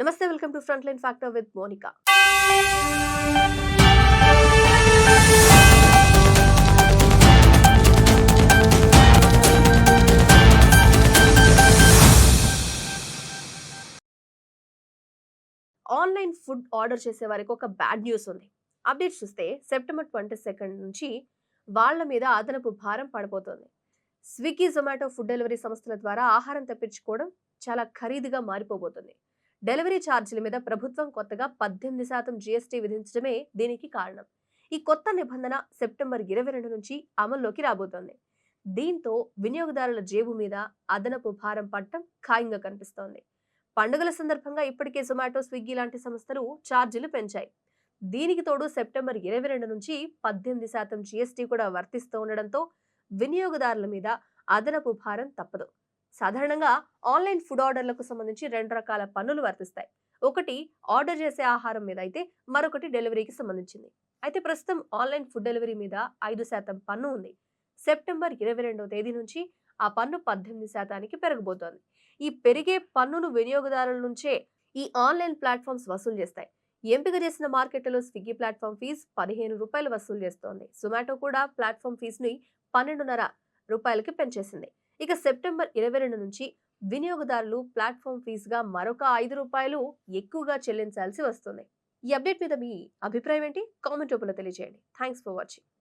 నమస్తే welcome to front line factor with Monica. Online food order చేసే వారికి ఒక బ్యాడ్ న్యూస్ ఉంది. అప్డేట్ చూస్తే సెప్టెంబర్ ట్వంటీ సెకండ్ నుంచి వాళ్ళ మీద అదనపు భారం పడిపోతుంది. స్విగ్గీ జొమాటో ఫుడ్ డెలివరీ సంస్థల ద్వారా ఆహారం తెప్పించుకోవడం చాలా ఖరీదుగా మారిపోబోతుంది. డెలివరీ ఛార్జీల మీద ప్రభుత్వం కొత్తగా పద్దెనిమిది శాతం జీఎస్టీ విధించడమే దీనికి కారణం. ఈ కొత్త నిబంధన సెప్టెంబర్ ఇరవై రెండు నుంచి అమల్లోకి రాబోతోంది. దీంతో వినియోగదారుల జేబు మీద అదనపు భారం పట్టడం ఖాయంగా కనిపిస్తోంది. పండుగల సందర్భంగా ఇప్పటికే జొమాటో స్విగ్గీ లాంటి సంస్థలు ఛార్జీలు పెంచాయి. దీనికి తోడు సెప్టెంబర్ ఇరవై రెండు నుంచి పద్దెనిమిది శాతం జీఎస్టీ కూడా వర్తిస్తూ ఉండడంతో వినియోగదారుల మీద అదనపు భారం తప్పదు. సాధారణంగా ఆన్లైన్ ఫుడ్ ఆర్డర్లకు సంబంధించి రెండు రకాల పన్నులు వర్తిస్తాయి. ఒకటి ఆర్డర్ చేసే ఆహారం మీద అయితే మరొకటి డెలివరీకి సంబంధించింది. అయితే ప్రస్తుతం ఆన్లైన్ ఫుడ్ డెలివరీ మీద ఐదు శాతం పన్ను ఉంది. సెప్టెంబర్ ఇరవై రెండవ తేదీ నుంచి ఆ పన్ను పద్దెనిమిది శాతానికి పెరగబోతోంది. ఈ పెరిగే పన్నును వినియోగదారుల నుంచే ఈ ఆన్లైన్ ప్లాట్ఫామ్స్ వసూలు చేస్తాయి. ఎంపిక చేసిన మార్కెట్లలో స్విగ్గీ ప్లాట్ఫామ్ ఫీజు పదిహేను రూపాయలు వసూలు చేస్తోంది. జొమాటో కూడా ప్లాట్ఫామ్ ఫీజుని పన్నెండున్నర రూపాయలకి పెంచేసింది. ఇక సెప్టెంబర్ ఇరవై రెండు నుంచి వినియోగదారులు ప్లాట్ఫామ్ ఫీజుగా మరొక ఐదు రూపాయలు ఎక్కువగా చెల్లించాల్సి వస్తుంది. ఈ అప్డేట్ మీద మీ అభిప్రాయం ఏంటి? కామెంట్ రూపంలో తెలియజేయండి థ్యాంక్స్ ఫర్ వాచింగ్.